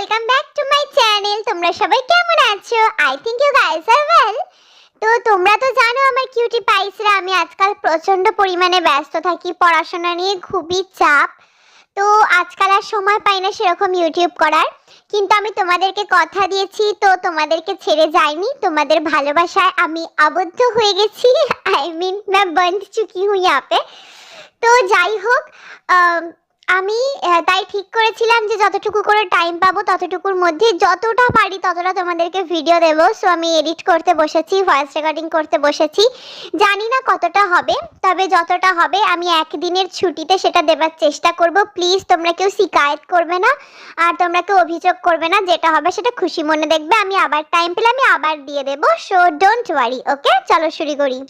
Welcome back to my channel তোমরা সবাই কেমন আছো? I think you guys are well তো তোমরা তো জানো আমার কিউটি পাইসরা, আমি আজকাল প্রচণ্ড পরিমাণে ব্যস্ত থাকি, পড়াশোনা নিয়ে খুবই চাপ। তো আজকাল আর সময় পাই না সেরকম ইউটিউব করার। কিন্তু আমি তোমাদেরকে কথা দিয়েছি, তো তোমাদেরকে ছেড়ে যাইনি। তোমাদের ভালোবাসায় আমি আবদ্ধ হয়ে গেছি। আই মিন না বন্ধ চুকি হুই আপে। তো যাই হোক আম, তাই ঠিক করেছিলাম যে যতটুকু করে টাইম পাবো ততটুকুর মধ্যে যতটা পারি ততটা তোমাদেরকে ভিডিও দেবো। সো আমি এডিট করতে বসেছি ভয়েস রেকর্ডিং করতে বসেছি। জানি না কতটা হবে তবে যতটা হবে আমি একদিনের ছুটিতে সেটা দেবার চেষ্টা করব। প্লিজ তোমরা কেউ শিকায়ত করবে না আর তোমরা কেউ অভিযোগ করবে না যেটা হবে সেটা খুশি মনে দেখবে। আমি আবার টাইম পেলে আমি আবার দিয়ে দেবো। সো ডোন্ট ওয়ারি ওকে চলো শুরু করি।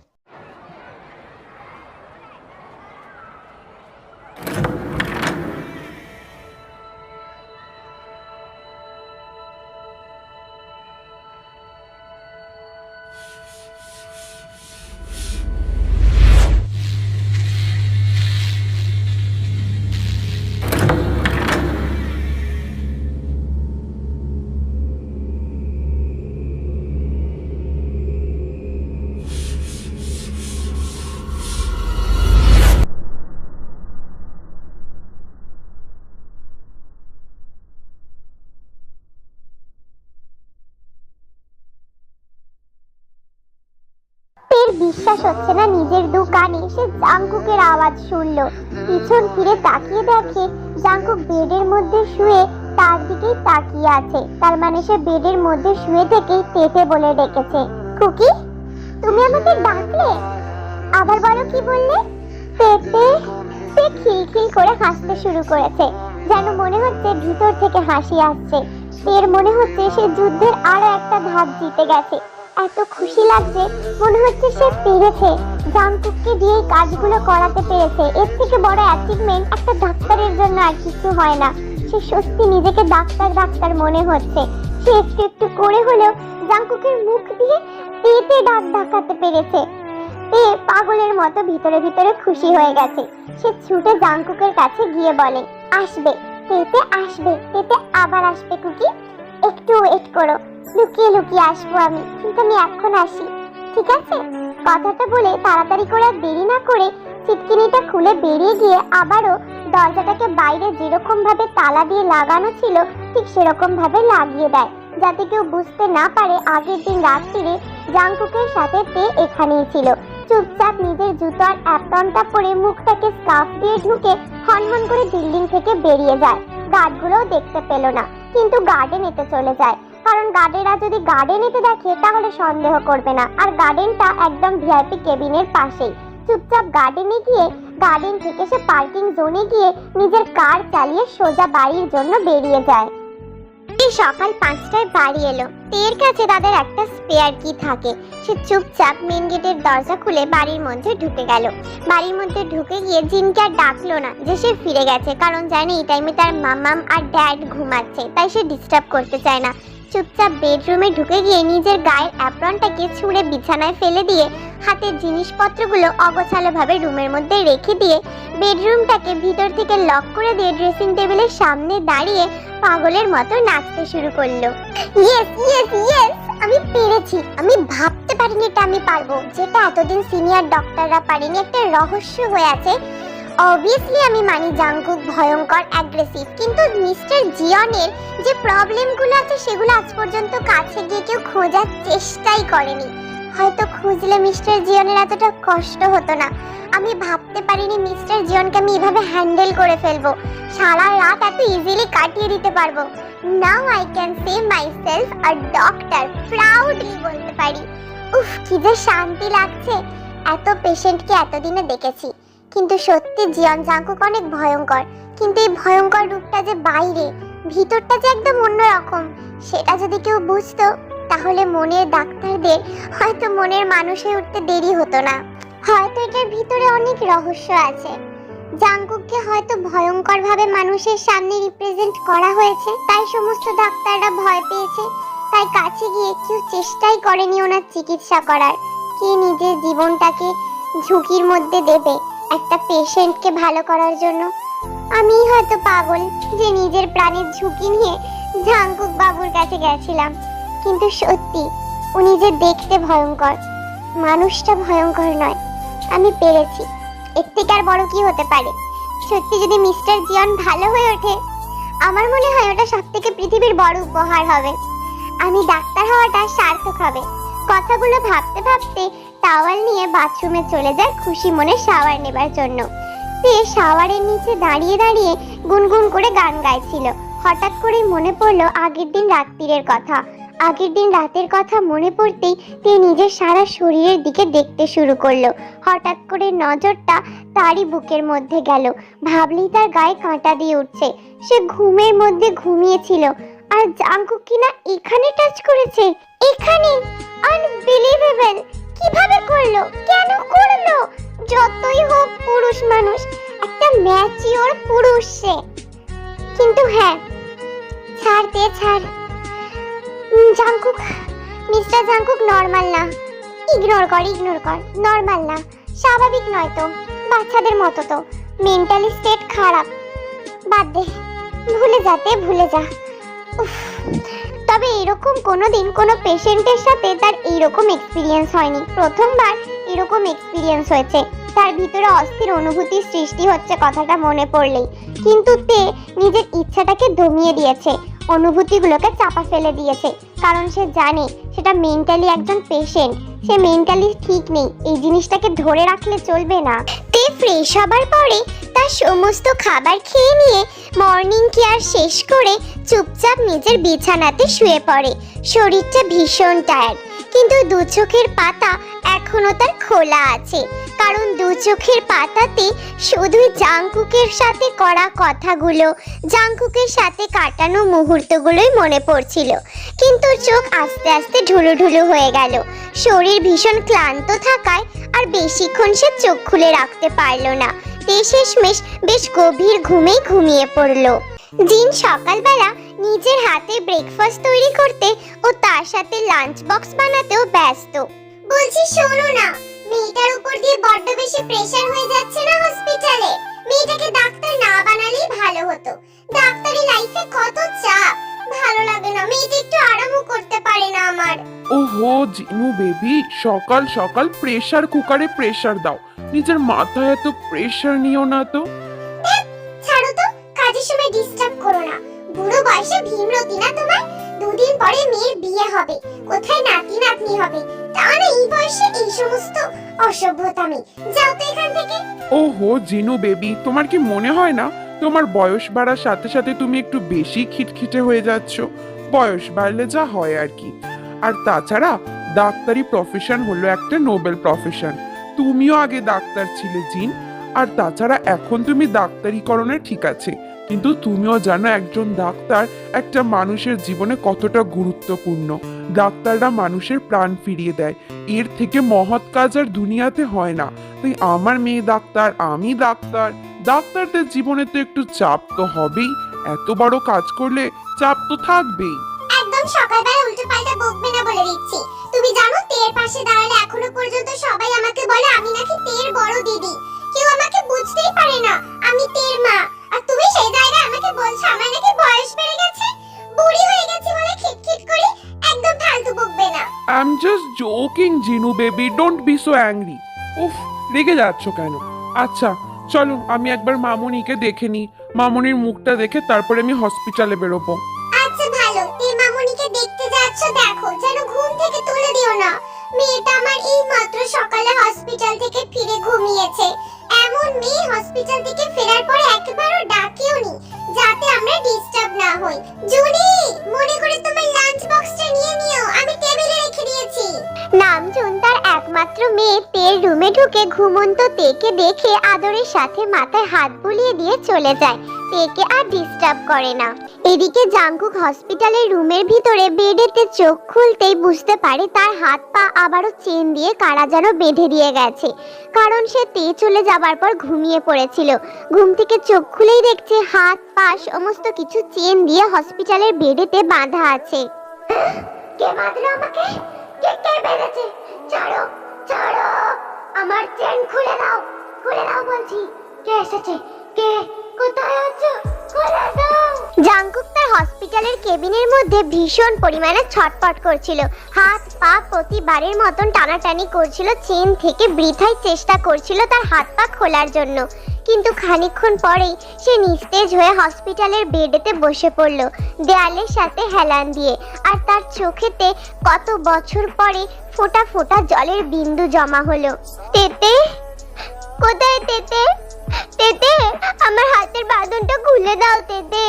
বিশ্বাস হচ্ছে না নিজের দু কানে সে জাংকুকের আওয়াজ শুনলো। পিছন ফিরে তাকিয়ে দেখে জাংকুক বেডের মধ্যে শুয়ে তার দিকেই তাকিয়ে আছে। তার মানে সে বেডের মধ্যে শুয়ে থেকেই তেতে বলে ডেকেছে। কুকি তুমি আমাকে ডাকলে? আবার বলো কি বললে? তেতে সে খিলখিল করে হাসতে শুরু করেছে, যেন মনে হচ্ছে ভিতর থেকে হাসি আসছে। এর মনে হচ্ছে সে যুদ্ধের আরও একটা ধাপ জিতে গেছে। এত খুশি লাগছে, মনে হচ্ছে সে পেরেছে। জাংকুককে দিয়ে এই কাজগুলো করাতে পেরেছে। এর থেকে বড় অ্যাচিভমেন্ট একটা ডাক্তারের জন্য আর কিছু হয় না। সে সত্যি নিজেকে ডাক্তার ডাক্তার মনে হচ্ছে। সে একটু একটু করে হলেও জাংকুকের মুখ দিয়ে পেতে ডাক ডাকাতে পেরেছে। এ পাগলের মতো ভিতরে ভিতরে খুশি হয়ে গেছে। সে ছুটে জাংকুকের কাছে গিয়ে বলে, আসবে তেতে আসবে তেতে আবার আসবে, কুকি। একটু ওয়েট করো। লুকিয়ে লুকিয়ে আসব আমি, কিন্তু আমি এখন আসি, ঠিক আছে? কথাটা বলে তাড়াতাড়ি করে দেরি না করে চিটকিনিটা খুলে বেরিয়ে গিয়ে আবারও দরজাটাকে বাইরে যেরকম ভাবে তালা দিয়ে লাগানো ছিল, ঠিক সেরকম ভাবে লাগিয়ে দেয়, যাতে কেউ বুঝতে না পারে আগের দিন রাত্রিরে জাংকুকের সাথে তে এখানেই ছিল। চুপচাপ নিজের জুতো আর অ্যাপটনটা পরে মুখটাকে স্কার্ফ দিয়ে ঢুকে হনহন করে বিল্ডিং থেকে বেরিয়ে যায়। গার্ডগুলোও দেখতে পেল না, কিন্তু গার্ডেনেতে চলে যায়। কারণ গার্ডেরা যদি গার্ডেনেতে দেখে, তাহলে সন্দেহ করবে না। আর গার্ডেনটা একদম ভিআইপি কেবিনের পাশেই। চুপচাপ গার্ডেনে গিয়ে গার্ডেন থেকে সে পার্কিং জোনে গিয়ে নিজের কার চালিয়ে সোজা বাড়ির জন্য বেরিয়ে যায়। সকাল পাঁচটায় বাড়ি এলো। তের কাছে তাদের একটা স্পেয়ার কি থাকে। সে চুপচাপ মেন গেটের দরজা খুলে বাড়ির মধ্যে ঢুকে গেল। বাড়ির মধ্যে ঢুকে গিয়ে জিনকে আর ডাকলো না যে সে ফিরে গেছে। কারণ জানে এই টাইমে তার মামাম আর ড্যাড ঘুমাচ্ছে, তাই সে ডিস্টার্ব করতে চায় না। চুপচাপ বেডরুমে ঢুকে গিয়ে নিজের গায়ের অ্যাপ্রনটাকে ছুঁড়ে বিছানায় ফেলে দিয়ে হাতের জিনিসপত্রগুলো অগোছালোভাবে রুমের মধ্যে রেখে দিয়ে বেডরুমটাকে ভিতর থেকে লক করে দিয়ে ড্রেসিং টেবিলের সামনে দাঁড়িয়ে পাগলের মতো নাচতে শুরু করল। ইয়েস ইয়েস ইয়েস আমি পেরেছি। আমি ভাবতে পারিনি এটা আমি পারব। যেটা এতদিন সিনিয়র ডক্টররা পারেনি, একটা রহস্য হয়ে আছে। অবভিয়াসলি আমি মানি জাংকুক ভয়ঙ্কর অ্যাগ্রেসিভ কিন্তু মিস্টার জিয়নের যে প্রবলেমগুলো আছে, সেগুলো আজ পর্যন্ত কাছে গিয়ে কেউ খোঁজার চেষ্টাই করেনি। হয়তো খুঁজলে মিস্টার জিয়নের এতটা কষ্ট হতো না। আমি ভাবতে পারিনি মিস্টার জিয়নকে আমি এভাবে হ্যান্ডেল করে ফেলব। সারা রাত এত ইজিলি কাটিয়ে দিতে পারব। Now I can say myself R doctor proudly বলতে পারি। উফ, কি যে শান্তি লাগছে। এত পেশেন্টকে এতদিনে দেখেছি। কিন্তু সত্যি জিয়ন জাঙ্কুক অনেক ভয়ঙ্কর। কিন্তু এই ভয়ঙ্কর রূপটা যে বাইরে, ভিতরটা যে একদম অন্যরকম, সেটা যদি কেউ বুঝতো, তাহলে মনের ডাক্তারদের হয়তো মনের মানুষে উঠতে দেরি হতো না। হয়তো এটার ভিতরে অনেক রহস্য আছে। জাঙ্কুককে হয়তো ভয়ঙ্করভাবে মানুষের সামনে রিপ্রেজেন্ট করা হয়েছে, তাই সমস্ত ডাক্তাররা ভয় পেয়েছে, তাই কাছে গিয়ে কেউ চেষ্টাই করেনি ওনার চিকিৎসা করার। কে নিজের জীবনটাকে ঝুঁকির মধ্যে দেবে? একটা পেশেন্টকে ভালো করার জন্য। আমি হয়তো পাগল যে নিজের প্রাণের ঝুঁকি নিয়ে ঝাঙ্কুক বাবুর কাছে গেছিলাম। কিন্তু সত্যি, উনি যে দেখতে ভয়ঙ্কর, মানুষটা ভয়ঙ্কর নয়। আমি পেরেছি। এর থেকে আর বড় কি হতে পারে? সত্যি যদি মিস্টার জিয়ন ভালো হয়ে ওঠে, আমার মনে হয় ওটা সব থেকে পৃথিবীর বড় উপহার হবে। আমি ডাক্তার হওয়াটা সার্থক হবে। কথাগুলো ভাবতে ভাবতে টাওয়াল নিয়ে বাথরুমে চলে যায় খুশি মনে শাওয়ার নেবার জন্য। সে শাওয়ারের নিচে দাঁড়িয়ে দাঁড়িয়ে গুনগুন করে গান গাইছিল। হঠাৎ করে মনে পড়ল আগের দিন রাত্রিরের কথা। আগের দিন রাতের কথা মনে পড়তেই সে নিজের সারা শরীরের দিকে দেখতে শুরু করল। হঠাৎ করে নজরটা তারই বুকের মধ্যে গেল। ভাবলেই তার গায়ে কাঁটা দিয়ে উঠছে। সে ঘুমের মধ্যে ঘুমিয়েছিল। আর জাঙ্কুক কিনা এখানে টাচ করেছে। এখানে! আনবিলিভেবল কীভাবে করল? কেন করল? যতই হোক পুরুষ মানুষ একটা ম্যাচিওর পুরুষ সে। কিন্তু হ্যাঁ ছাড় দে ছাড়। জাঙ্কুক মিস্টার জাঙ্কুক নর্মাল না। ইগনোর কর ইগনোর কর। নর্মাল না। স্বাভাবিক নয় তো। বাচ্চাদের মতো তো। মেন্টালি স্টেট খারাপ। বাদ দে। ভুলে যাতে ভুলে যা। উফ, তবে এরকম কোনো দিন কোনো পেশেন্টের সাথে তার এইরকম এক্সপিরিয়েন্স হয়নি। প্রথমবার এরকম এক্সপিরিয়েন্স হয়েছে। তার ভিতরে অস্থির অনুভূতির সৃষ্টি হচ্ছে কথাটা মনে পড়লেই। কিন্তু তে নিজের ইচ্ছাটাকে দমিয়ে দিয়েছে। অনুভূতিগুলোকে চাপা ফেলে দিয়েছে। কারণ সে জানে সেটা মেন্টালি একজন পেশেন্ট সে মেন্টালি ঠিক নেই। এই জিনিসটাকে ধরে রাখলে চলবে না। তে ফ্রেশ হবার পরে তার সমস্ত খাবার খেয়ে নিয়ে মর্নিং কেয়ার শেষ করে চুপচাপ নিজের বিছানাতে শুয়ে পড়ে। শরীরটা ভীষণ টায়ার্ড কিন্তু দু চোখের পাতা এখনও তার খোলা আছে। কারণ দু চোখের পাতাতে শুধুই জাংকুকের সাথে করা কথাগুলো, জাংকুকের সাথে কাটানো মুহূর্তগুলোই মনে পড়ছিল। কিন্তু চোখ আস্তে আস্তে ঢুলু ঢুলু হয়ে গেল। শরীর ভীষণ ক্লান্ত থাকায় আর বেশিক্ষণ সে চোখ খুলে রাখতে পারল না। শেষমেশ বেশ গভীর ঘুমেই ঘুমিয়ে পড়ল। জিন সকালবেলা নিজের হাতে ব্রেকফাস্ট তৈরি করতে ও তার সাথে লাঞ্চ বক্স বানাতেও ব্যস্ত। বলছি, শোনো না। মেয়েটার উপর দিয়ে বড্ড বেশি প্রেসার হয়ে যাচ্ছে না হসপিটালে মেয়েটাকে ডাক্তার না বানালেই ভালো হতো। ডাক্তারি লাইফে কত চাপ। ভালো লাগে না। মেয়েটা একটু আরামও করতে পারে না আমার। ওহো জিনু বেবি সকাল সকাল প্রেসার কুকারে প্রেসার দাও। নিজের মাথায় এত প্রেসার নিও না তো। ছাড়ো তো। কাজের সময় ডিস্টার্ব করো না। বুড়ো বয়সে ভীমরতি না তোমার? দুদিন পরে মেয়ের বিয়ে হবে। কোথায় নাতি নাতনি হবে? না এই বয়সে ওহো, জিনু বেবি, তোমার কি মনে হয় না? তোমার বয়স বাড়ার সাথে সাথে তুমি একটু বেশি খিটখিটে হয়ে যাচ্ছ। বয়স বাড়লে যা হয় আর কি। আর তাছাড়া, ডাক্তারি প্রফেশন হলো একটা নোবেল প্রফেশন তুমিও আগে ডাক্তার ছিলে, জিন। আর তাছাড়া এখন তুমি ডাক্তারিকরণে ঠিক আছে। কিন্তু তুমিও জানো একজন ডাক্তার একটা মানুষের জীবনে কতটা গুরুত্বপূর্ণ। ডাক্তাররা মানুষের প্রাণ ফিরিয়ে দেয়। এর থেকে মহৎ কাজ আর দুনিয়াতে হয় না। তাই আমার মেয়ে ডাক্তার, আমি ডাক্তার। ডাক্তারদের জীবনে তো একটু চাপ তো হবেই। এত বড় কাজ করলে চাপ তো থাকবেই। একদম সকালবেলা উল্টো পাল্টা বকবে না বলে দিচ্ছি। তুমি জানো তের পাশে দাঁড়ালে এখনও পর্যন্ত সবাই আমাকে বলে আমি নাকি তের বড় দিদি। কেউ আমাকে বুঝতেই পারে না, আমি তের মা। আর তুমি সেই জায়গায় আমাকে বলছো আমার নাকি বয়স বেড়ে গেছে। বুড়ি হয়ে গেছে বলে খিটখিট করি একদম ফালতু বকবে না। I am just joking Jinu baby don't be so angry উফ রেগে যাচ্ছ কেন? আচ্ছা চলো আমি একবার মামুনিকে দেখে নিই। মামুনির মুখটা দেখে তারপরে আমি হসপিটালে বেরোবো। আচ্ছা ভালো। তে মামুনিকে দেখতে যাচ্ছ দেখো যেন ঘুম থেকে তুলে দিও না। মেয়েটা আমার এই মাত্র সকালে হসপিটাল থেকে ফিরে ঘুমিয়েছে। ঘুমন্ত তেকে দেখে আদরের সাথে মাথায় হাত বুলিয়ে দিয়ে চলে যায়। তেকে আর ডিস্টার্ব করে না। এদিকে জাংকুক হসপিটালের রুমের ভিতরে বেডেতে চোখ খুলতেই বুঝতে পারে তার হাত পা আবারও চেন দিয়ে কারা যেন বেঁধে দিয়ে গেছে। কারণ সে তে চলে যাবার পর ঘুমিয়ে পড়েছিল। ঘুম থেকে চোখ খুলেই দেখছে হাত, পা সমস্ত কিছু চেন দিয়ে হসপিটালের বেডেতে বাঁধা আছে। কে বাঁধলো আমাকে? কে কে বেঁধেছে? ছাড়ো ছাড়ো। আমার চেন খুলে দাও খুলে দাও বলছি। কে এসেছে? কে? কোথায় আছো? খুলে দাও। জাংকুক তার হসপিটালের কেবিনের মধ্যে ভীষণ পরিমাণে ছটপট করছিল। হাত, পা প্রতিবারের মতন টানাটানি করছিল, চেন থেকে বৃথায় চেষ্টা করছিল তার হাত পা খোলার জন্য। কিন্তু খানিকক্ষণ পরেই সে নিস্তেজ হয়ে হসপিটালের বেডেতে বসে পড়ল, দেয়ালের সাথে হেলান দিয়ে। আর তার চোখেতে কত বছর পরে ফোঁটা ফোঁটা জলের বিন্দু জমা হলো। তেতে? কোথায় তেতে? তেতে, আমার হাতের বাঁধনটা খুলে দাও তেতে।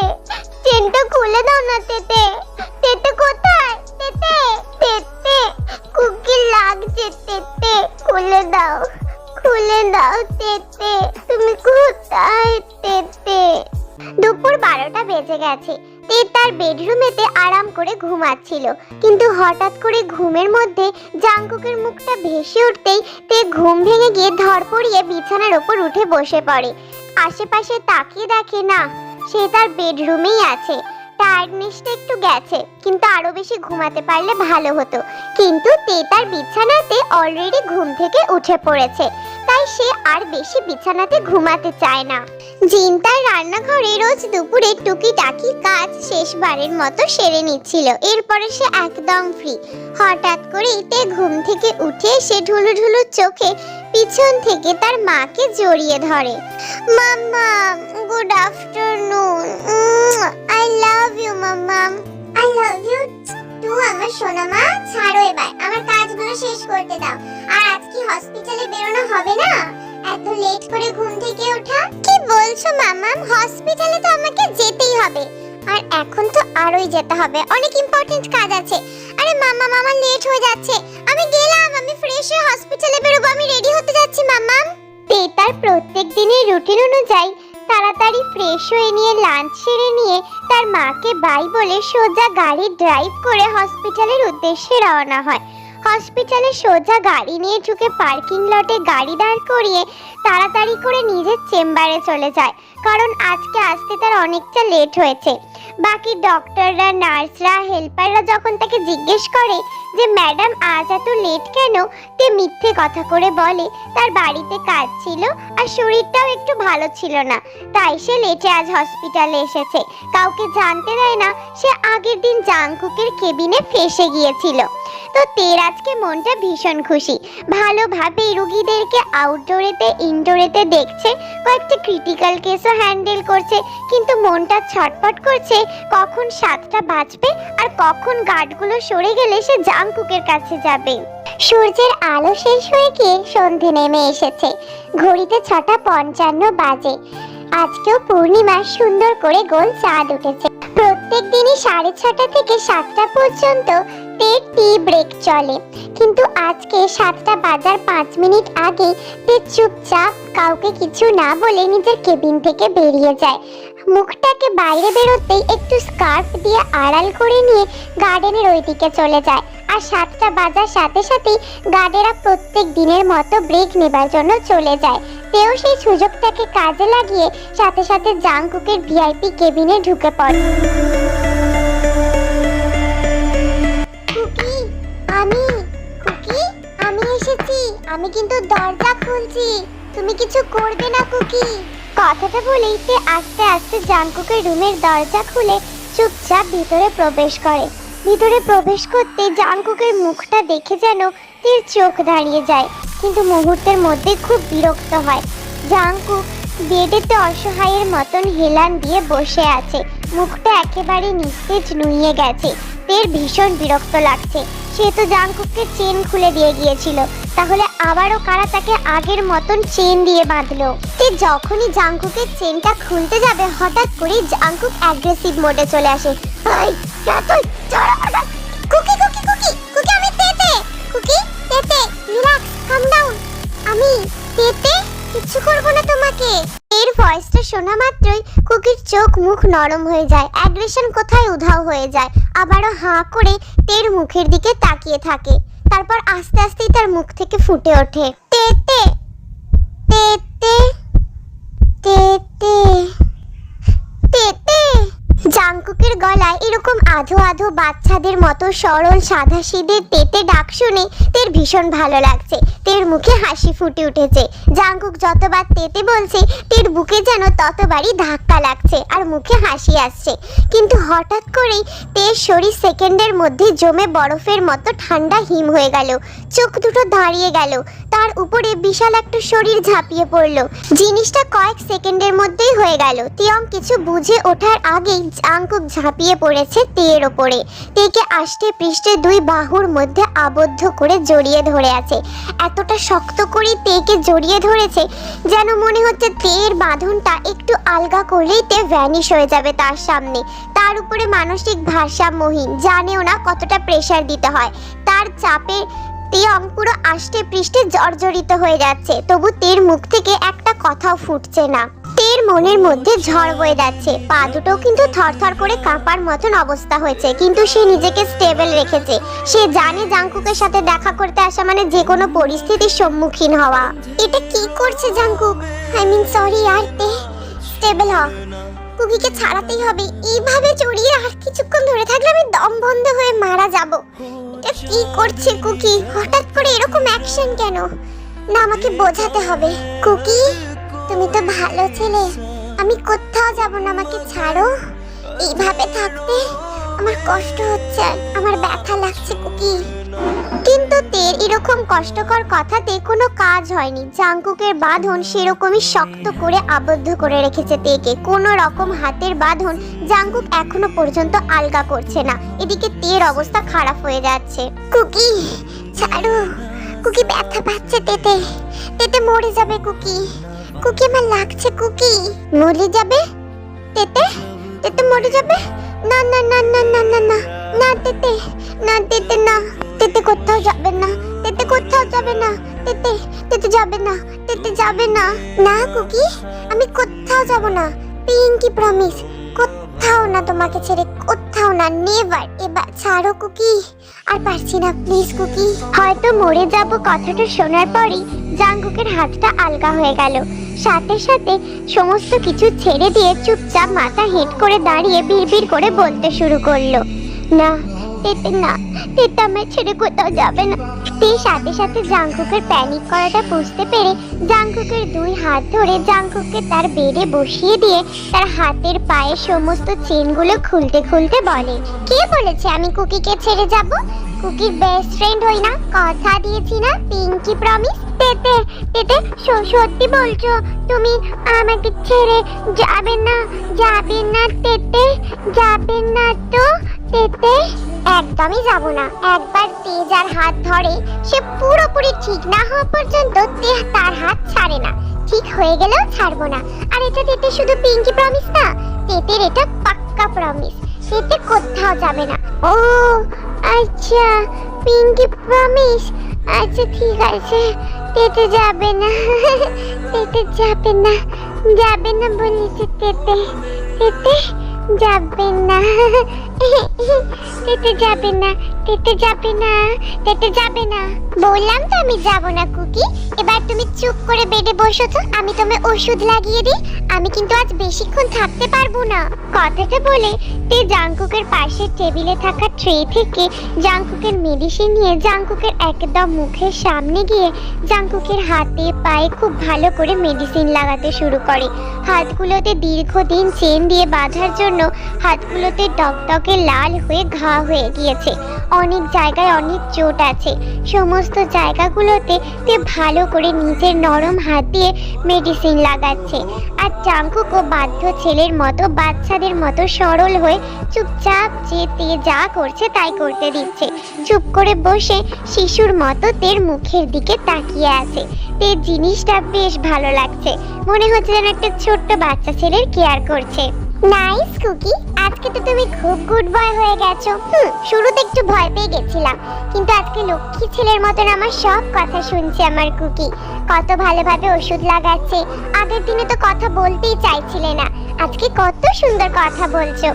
চেনটা খুলে দাও না তেতে। তেতে কোথায়? তেতে তেতে, কুকি লাগছে তেতে, খুলে দাও। দাও তেতে, তুমি কোথায় তেতে? দুপুর বারোটা বেজে গেছে। তার বেডরুমেতে আরাম করে ঘুমাচ্ছিল। কিন্তু হঠাৎ করে ঘুমের মধ্যে মুখটা ভেসে উঠতেই তে ঘুম ভেঙে গিয়ে বিছানার ওপর উঠে বসে পড়ে। আশেপাশে তাকিয়ে দেখে, না, সে তার বেডরুমেই আছে। টায়ার্ডনেসটা একটু গেছে, কিন্তু আরও বেশি ঘুমাতে পারলে ভালো হতো। কিন্তু তে তার বিছানাতে অলরেডি ঘুম থেকে উঠে পড়েছে। তাই সে আর বেশি বিছানাতে ঘুমাতে চায় না। জিন তার রান্নাঘরে রোজ দুপুরে টুকিটাকি কাজ শেষবারের মতো সেরে নিচ্ছিল। এরপরে সে একদম ফ্রি হঠাৎ করে তে ঘুম থেকে উঠে সে ঢুলু ঢুলু চোখে পিছন থেকে তার মাকে জড়িয়ে ধরে। Mamma good afternoon I love you mamma. I love you too আমার সোনা মা ছাড়ো এবার, আমার কাজগুলো শেষ করতে দাও। আর আজ কি হসপিটালে বেরোনো হবে না? এত লেট করে ঘুম থেকে ওঠা? কি বলছো মামা হসপিটালে তো আমাকে যেতেই হবে। আর এখন তো আরোই যেতে হবে। অনেক ইম্পর্টেন্ট কাজ আছে। আরে মামা মামা লেট হয়ে যাচ্ছে। আমি গেলাম, আমি ফ্রেশ হয়ে হসপিটালে বেরোবো, আমি রেডি হতে যাচ্ছি মামা তার প্রত্যেক দিনের রুটিন অনুযায়ী তাড়াতাড়ি ফ্রেশ হয়ে নিয়ে লাঞ্চ সেরে নিয়ে তার মাকে বাই বলে সোজা গাড়ি ড্রাইভ করে হসপিটালের উদ্দেশ্যে রওনা হয়। হসপিটালে সোজা গাড়ি নিয়ে ঢুকে পার্কিং লটে গাড়ি দাঁড় করিয়ে তাড়াতাড়ি করে নিজের চেম্বারে চলে যায়, কারণ আজকে আসতে তার অনেকটা লেট হয়েছে। বাকি ডক্টররা নার্সরা হেল্পাররা যখন তাকে জিজ্ঞেস করে যে ম্যাডাম আজ এত লেট কেন? তে মিথ্যে কথা করে বলে, তার বাড়িতে কাজ ছিল আর শরীরটাও একটু ভালো ছিল না। তাই সে লেটে আজ হসপিটালে এসেছে। কাউকে জানতে দেয় না, সে আগের দিন জাংকুকের কেবিনে ফেসে গিয়েছিল। তো তের আজকে মনটা ভীষণ খুশি। ভালোভাবে রুগীদেরকে আউটডোরেতে ইনডোরেতে দেখছে, কয়েকটা ক্রিটিক্যাল কেসও হ্যান্ডেল করছে, কিন্তু মনটা ছটপট করছে কখন সাতটা বাজবে আর কখন গার্ডগুলো সরে গেলে সে জাংকুকের কাছে যাবে। সূর্যের আলো শেষ হয়ে গিয়ে সন্ধে নেমে এসেছে। ঘড়িতে ছটা পঞ্চান্ন বাজে। আজকেও পূর্ণিমা সুন্দর করে গোল চাঁদ উঠেছে। প্রত্যেক দিনই সাড়ে ছটা থেকে সাতটা পর্যন্ত তে টি ব্রেক চলে। কিন্তু আজকে সাতটা বাজার পাঁচ মিনিট আগে তে চুপচাপ কাউকে কিছু না বলে নিজের কেবিন থেকে বেরিয়ে যায়। মুখটাকে বাইরে বেরোতেই একটু স্কার্ফ দিয়ে আড়াল করে নিয়ে গার্ডেনের ওই দিকে চলে যায়। আর সাতটা বাজার সাথে সাথেই গার্ডেরা প্রত্যেক দিনের মতো ব্রেক নেবার জন্য চলে যায়। তেও সেই সুযোগটাকে কাজে লাগিয়ে সাথে সাথে জাংকুকের ভিআইপি কেবিনে ঢুকে পড়ে। কুকি আমি কুকি আমি এসেছি। আমি কিন্তু দরজা খুলছি। তুমি কিছু করবে না কুকি? কথাটা বলেই সে আস্তে আস্তে জাংকুকের রুমের দরজা খুলে চুপচাপ ভিতরে প্রবেশ করে। ভিতরে প্রবেশ করতে জাংকুকের মুখটা দেখে যেন তীর চোখ দাঁড়িয়ে যায়। কিন্তু মুহূর্তের মধ্যে খুব বিরক্ত হয়। জাংকুক বেডেতে অসহায়ের মতন হেলান দিয়ে বসে আছে। মুখটা একেবারে নিস্তেজ নুইয়ে গেছে। তের ভীষণ বিরক্ত লাগছে। সে তো জাংকুককে চেন খুলে দিয়ে গিয়েছিল। তাহলে আবারও কারা তাকে আগের মতন চেন দিয়ে বাঁধলো? তে যখনই জাংকুকের চেনটা খুলতে যাবে, হঠাৎ করে জাংকুক অ্যাগ্রেসিভ মোডে চলে আসে। কুকি আমি তেতে। কিচ্ছু করব না তোমাকে। এর ভয়েসটা শোনা মাত্রই কুকির চোখ মুখ নরম হয়ে যায় অ্যাগ্রেশন কোথায় উধাও হয়ে যায় আবারও হাঁ করে তের মুখের দিকে তাকিয়ে থাকে তারপর আস্তে আস্তেই তার মুখ থেকে ফুটে ওঠে তেতে তেতে তেতে তেতে জাংকুকের গলায় এরকম আধো আধো বাচ্চাদের মতো সরল সাদা সিদের তেতে ডাক শুনে তের ভীষণ ভালো লাগছে। তের মুখে হাসি ফুটে উঠেছে। জাংকুক যতবার তেতে বলছে, তের বুকে যেন ততবারই ধাক্কা লাগছে আর মুখে হাসি আসছে। কিন্তু হঠাৎ করেই তের শরীর সেকেন্ডের মধ্যে জমে বরফের মতো ঠান্ডা হিম হয়ে গেল। চোখ দুটো দাঁড়িয়ে গেল। তার উপরে বিশাল একটা শরীর ঝাঁপিয়ে পড়ল। জিনিসটা কয়েক সেকেন্ডের মধ্যেই হয়ে গেল। তিয়ং কিছু বুঝে ওঠার আগেই জাংকুক ঝাঁপিয়ে পড়েছে তের ওপরে। তেকে আষ্টে পৃষ্ঠে দুই বাহুর মধ্যে আবদ্ধ করে জড়িয়ে ধরে আছে। এতটা শক্ত করে তেকে জড়িয়ে ধরেছে যেন মনে হচ্ছে তের বাঁধনটা একটু আলগা করলেই তে ভ্যানিশ হয়ে যাবে তার সামনে। তার উপরে মানসিক ভারসাম্যহীন, জানেও না কতটা প্রেসার দিতে হয়। তার চাপে তিয়ং পুরো আষ্টে পৃষ্ঠে জর্জরিত হয়ে যাচ্ছে, তবু তের মুখ থেকে একটা কথাও ফুটছে না। তের মনের মধ্যে ঝড় বয়ে যাচ্ছে, পা দুটো কিন্তু থরথর করে কাঁপার মতন অবস্থা হয়েছে, কিন্তু সে নিজেকে স্টেবল রেখেছে। সে জানে জাংকুকের সাথে দেখা করতে আসা মানে যে কোনো পরিস্থিতির সম্মুখীন হওয়া। এটা কি করছে জাংকুক আই মিন সরি আর তে? স্টেবল হ। কুকিকে ছাড়াতেই হবে। এইভাবে জড়িয়ে আর কিছুক্ষণ ধরে থাকলে আমি দম বন্ধ হয়ে মারা যাব। কি করছে, কুকি? হঠাৎ করে এরকম অ্যাকশন কেন? না, আমাকে বোঝাতে হবে। কুকি, তুমি তো ভালো ছেলে। আমি কোথাও যাব না, আমাকে ছাড়ো। এইভাবে থাকতে আমার কষ্ট হচ্ছে আমার ব্যথা লাগছে, কুকি। কিন্তু তের এরকম কষ্টকর কথাতে কোনো কাজ হয়নি। জাংকুকের বাঁধন সেরকমই শক্ত করে আবদ্ধ করে রেখেছে তেকে। কোনো রকম হাতের বাঁধন জাংকুক এখনও পর্যন্ত আলগা করছে না। এদিকে তের অবস্থা খারাপ হয়ে যাচ্ছে। কুকি, ছাড়ো। কুকি ব্যথা পাচ্ছে তেতে। তেতে মরে যাবে কুকি। কুকি আমার লাগছে কুকি। মরে যাবে? তেতে? তেতে মরে যাবে? না না না না না না না। না তেতে না তেতে না। তেতে কোথাও যাবে না, তেতে কোথাও যাবে না, তেতে তেতে যাবে না, তেতে যাবে না। না কুকি, আমি কোথাও যাব না। পিঙ্কি প্রমিস কোথাও না তোমাকে ছেড়ে, কোথাও না নেভার এবার ছাড়ো কুকি, আর পারছি না প্লিজ কুকি। হয়তো মরে যাব কথাটা শোনার পরই জাঙ্গুকের হাতটা আলগা হয়ে গেল। সাথে সাথে সমস্ত কিছু ছেড়ে দিয়ে চুপচাপ মাথা হেঁট করে দাঁড়িয়ে বিড়বিড় করে বলতে শুরু করল। না তেতে না তেতে আমার ছেড়ে কোথাও যাবে না। তে সাথে সাথে জাংকুকের প্যানিক করাটা বুঝতে পেরে জাংকুকের দুই হাত ধরে জাংকুককে তার বেডে বসিয়ে দিয়ে তার হাতের পায়ে সমস্ত চেনগুলো খুলতে খুলতে বলে, কে বলেছে আমি কুকিকে ছেড়ে যাব? কুকির বেস্ট ফ্রেন্ড হই না, কথা দিয়েছি না পিঙ্কি প্রমিস তেতে তেতে সত্যি বলছো, তুমি আমাকে ছেড়ে যাবে না যাবে না তেতে যাবে না তো তেতে একদমই যাব না। একবার তেজার হাত ধরে, সে পুরোপুরি ঠিক না হওয়া পর্যন্ত তে তার হাত ছাড়ে না। ঠিক হয়ে গেলেও ছাড়বো না। আর এটা তেতে শুধু পিঙ্কি প্রমিস না তেতের এটা পাক্কা প্রমিস তেতে কোথাও যাবে না। ও আচ্ছা পিঙ্কি প্রমিস আচ্ছা ঠিক আছে। তেতে যাবে না। তেতে যাবে না। যাবে না বলেছে তেতে। তেতে যাবে না। তেতে যাবে না। তেতে যাবে না তেতে যাবে না। বললাম তো আমি যাব না, কুকি। এবার তুমি চুপ করে বেডে বসো তো, আমি তোমায় ওষুধ লাগিয়ে দিই। আমি কিন্তু আজ বেশিক্ষণ থাকতে পারব না। কথাটা বলে তে জাংকুকের পাশের টেবিলে থাকা ট্রে থেকে জাংকুকের মেডিসিন নিয়ে জাংকুকের একদম মুখের সামনে গিয়ে জাংকুকের হাতে পায়ে খুব ভালো করে মেডিসিন লাগাতে শুরু করে। হাতগুলোতে দীর্ঘদিন চেন দিয়ে বাঁধার জন্য হাতগুলোতে টকটকে লাল হয়ে ঘা হয়ে গিয়েছে। অনেক জায়গায় অনেক চোট আছে। সমস্ত জায়গাগুলোতে তে ভালো করে নিজের নরম হাত দিয়ে মেডিসিন লাগাচ্ছে। আর চাঙ্কুকও বাধ্য ছেলের মতো, বাচ্চাদের মতো সরল হয়ে চুপচাপ যে তে যা করছে তাই করতে দিচ্ছে। চুপ করে বসে শিশুর মতো তের মুখের দিকে তাকিয়ে আছে। তে জিনিসটা বেশ ভালো লাগছে। মনে হচ্ছে যেন একটা ছোট্ট বাচ্চা ছেলের কেয়ার করছে। নাইস কুকি আজকে তো তুমি খুব গুড বয় হয়ে গেছো। হুম, শুরুতে একটু ভয় পেয়ে গেছিলাম। কিন্তু আজকে লক্ষ্মী ছেলের মতন আমার সব কথা শুনছে আমার কুকি কত ভালোভাবে ওষুধ লাগাচ্ছে। আগের দিনে তো কথা বলতেই চাইছিলে না। আজকে কত সুন্দর কথা বলছো।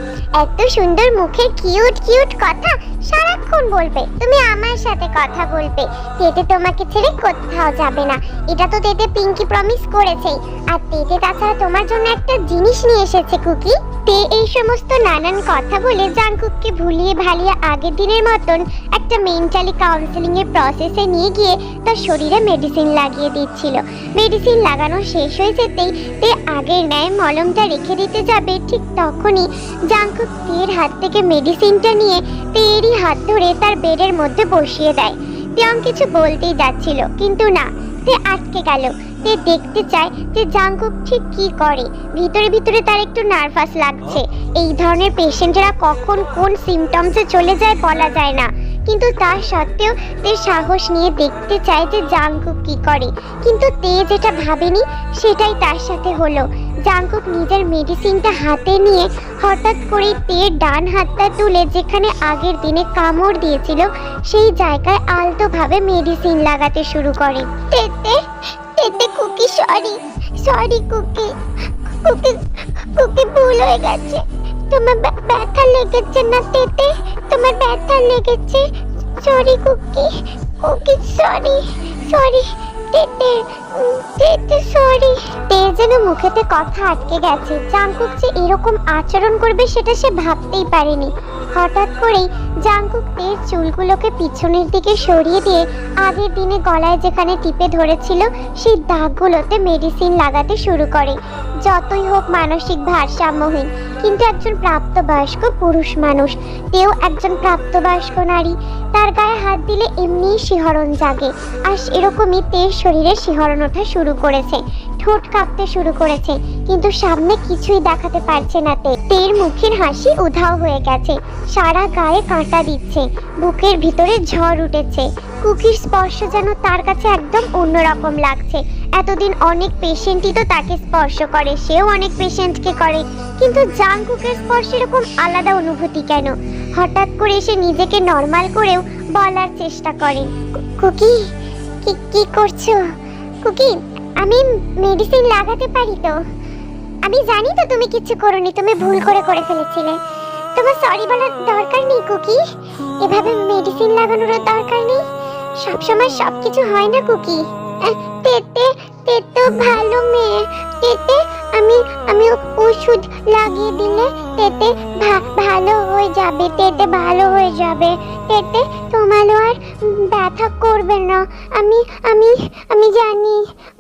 এত সুন্দর মুখের কিউট কিউট কথা সারাক্ষণ বলবে। তুমি আমার সাথে কথা বলবে। তেতে তোমাকে ছেড়ে কোথাও যাবে না। এটা তো তেতে পিঙ্কি প্রমিস করেছেই। আর তেতে তাছাড়া তোমার জন্য একটা জিনিস নিয়ে এসেছে কুকি তে এই সমস্ত নানান কথা বলে জাংকুককে ভুলিয়ে ভালিয়ে আগের দিনের মতন একটা মেন্টালি কাউন্সেলিং এর প্রসেসে নিয়ে গিয়ে তার শরীরে মেডিসিন লাগিয়ে দিচ্ছিল। মেডিসিন লাগানো শেষ হয়ে যেতেই তে আগের ন্যায় মলমটা রেখে দিতে যাবে, ঠিক তখনই জাংকুক তের হাত থেকে মেডিসিনটা নিয়ে তেরই হাত ধরে তার বেডের মধ্যে বসিয়ে দেয়। তেয়ং কিছু বলতেই যাচ্ছিল, কিন্তু না, তে আটকে গেল। তে দেখতে চায় যে জাংকুক ঠিক কি করে। ভিতরে ভিতরে তার একটু নার্ভাস লাগছে। এই ধরনের পেশেন্টরা কখন কোন সিমটমসে চলে যায় বলা যায় না। কিন্তু তার সত্ত্বেও তে সাহস নিয়ে দেখতে চায় যে জাংকুক কি করে। কিন্তু তে যেটা ভাবেনি, সেটাই তার সাথে হলো। জাংকুক নিজের মেডিসিনটা হাতে নিয়ে হঠাৎ করে তের ডান হাতটা তুলে যেখানে আগের দিনে কামড় দিয়েছিল, সেই জায়গায় আলতোভাবে মেডিসিন লাগাতে শুরু করে। তেতে তেতে Kookie sorry sorry Kookie Kookie Kookie ভুল হয়ে গেছে। তোমার ব্যা- ব্যথা লেগেছে না তেতে তোমার ব্যথা লেগেছে? Sorry Kookie Kookie sorry sorry তেতে তেতে সরি যেন মুখেতে কথা আটকে গেছে। জাংকুক যে এরকম আচরণ করবে সেটা সে ভাবতেই পারেনি। হঠাৎ করেই জাংকুক তের চুলগুলোকে পিছনের দিকে সরিয়ে দিয়ে আগের দিনে গলায় যেখানে টিপে ধরেছিল, সেই দাগগুলোতে মেডিসিন লাগাতে শুরু করে। যতই হোক মানসিক ভারসাম্যহীন, কিন্তু একজন প্রাপ্তবয়স্ক পুরুষ মানুষ। তেও একজন প্রাপ্তবয়স্ক নারী। তার গায়ে হাত দিলে এমনিই শিহরণ জাগে। আর এরকমই তের শরীরে শিহরণ ওঠা শুরু করেছে। ঠোঁট কাঁপতে শুরু করেছে, কিন্তু সামনে কিছুই দেখাতে পারছে না তে। তের মুখের হাসি উধাও হয়ে গেছে, সারা গায়ে কাঁটা দিচ্ছে, বুকের ভিতরে ঝড় উঠেছে। কুকির স্পর্শ যেন তার কাছে একদম অন্যরকম লাগছে। এতদিন অনেক পেশেন্টই তো তাকে স্পর্শ করে, সেও অনেক পেশেন্টকে করে। কিন্তু জাংকুকের স্পর্শ এরকম আলাদা অনুভূতি কেন? হঠাৎ করে সে নিজেকে নর্মাল করেও বলার চেষ্টা করে। কুকি, কি কি করছ? কুকি আমি মেডিসিন লাগাতে পারি তো। আমি জানি তো তুমি কিছু করোনি, তুমি ভুল করে করে ফেলেছিলে। তোমার সরি বলার দরকার নেই, কুকি। এভাবে মেডিসিন লাগানোর দরকার নেই। সব সময় সব কিছু হয় না, কুকি। তেতে তেতে ভালো মেয়ে। তেতে আমি আমি ওষুধ লাগিয়ে দিলে তেতে ভালো হয়ে যাবে, তেতে ভালো হয়ে যাবে। তেতে তোমারও আর ব্যথা করবে না। আমি আমি আমি জানি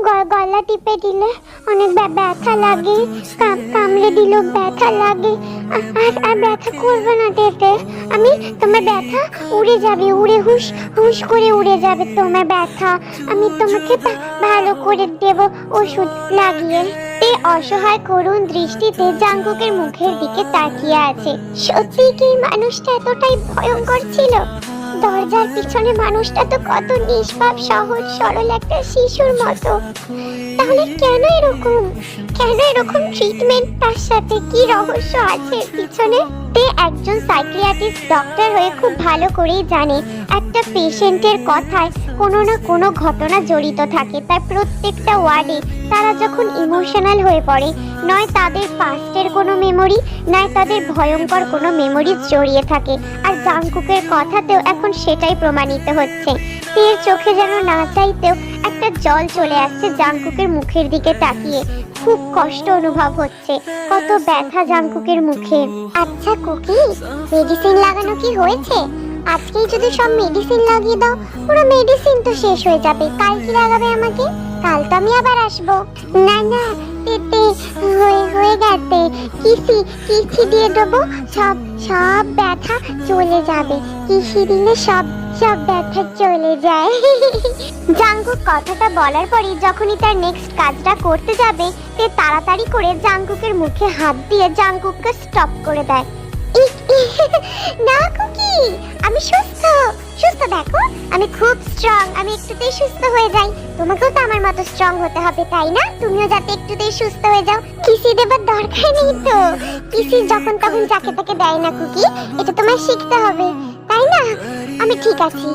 গলা টিপে দিলে অনেক ব্যথা লাগে, কাম, কামড়ে দিলেও ব্যথা লাগে। আর আর ব্যথা করবে না তেতে। আমি, তোমার ব্যথা উড়ে যাবে, উড়ে হুশ হুশ করে উড়ে যাবে তোমার ব্যথা। আমি তোমাকে ভালো করে দেব ওষুধ লাগিয়ে। তে অসহায় করুণ দৃষ্টিতে জাঙ্গুকের মুখের দিকে তাকিয়ে আছে। সত্যি কি মানুষটা এতটাই ভয়ঙ্কর ছিল? দরজার পিছনে মানুষটা তো কত নিষ্পাপ, সহজ, সরল একটা শিশুর মতো। তাহলে কেন এরকম? কেন এরকম ট্রিটমেন্ট তার সাথে কি রহস্য আছে পিছনে? তে একজন সাইকিয়াট্রিস্ট ডক্টর হয়ে খুব ভালো করেই জানে একটা পেশেন্টের কথায় কোনো না কোনো ঘটনা জড়িত থাকে। তার প্রত্যেকটা ওয়ার্ডে তারা যখন ইমোশনাল হয়ে পড়ে, নয় তাদের পাস্টের কোনো মেমোরি নয় তাদের ভয়ঙ্কর কোনো মেমোরি জড়িয়ে থাকে। আর জাংকুকের কথাতেও এখন সেটাই প্রমাণিত হচ্ছে। তের চোখে যেন না চাইতেও একটা জল চলে আসছে জাংকুকের মুখের দিকে তাকিয়ে। খুব কষ্ট অনুভব হচ্ছে, কত ব্যথা জাংকুকের মুখে। আচ্ছা কুকি মেডিসিন লাগানো কি হয়েছে? আজকেই যদি সব মেডিসিন লাগিয়ে দাও, পুরো মেডিসিন তো শেষ হয়ে যাবে, কাল কি লাগাবে আমাকে? কাল তো আমি আবার আসব। না না তেতে হয়ে হয়ে গেছে। কিসি কিসি দিয়ে দেবো? সব সব ব্যথা চলে যাবে। কিসি দিলে সব সব ব্যথা চলে যায়। জাঙ্কুক কথাটা বলার পরে যখনই তার নেক্সট কাজটা করতে যাবে তে তাড়াতাড়ি করে জাঙ্কুকের মুখে হাত দিয়ে জাঙ্কুককে স্টপ করে দেয়। না কুকি, আমি সুস্থ। সুস্থ দেখো, আমি খুব স্ট্রং আমি একটুতেই সুস্থ হয়ে যাই। তোমাকেও তো আমার মতো স্ট্রং হতে হবে, তাই না? তুমিও যাতে একটুতেই সুস্থ হয়ে যাও। কিসি দেবার দরকার নেই তো। কিসি যখন তখন যাকে তাকে দেয় না কুকি, এটা তোমায় শিখতে হবে। তাই না? আমি ঠিক আছি।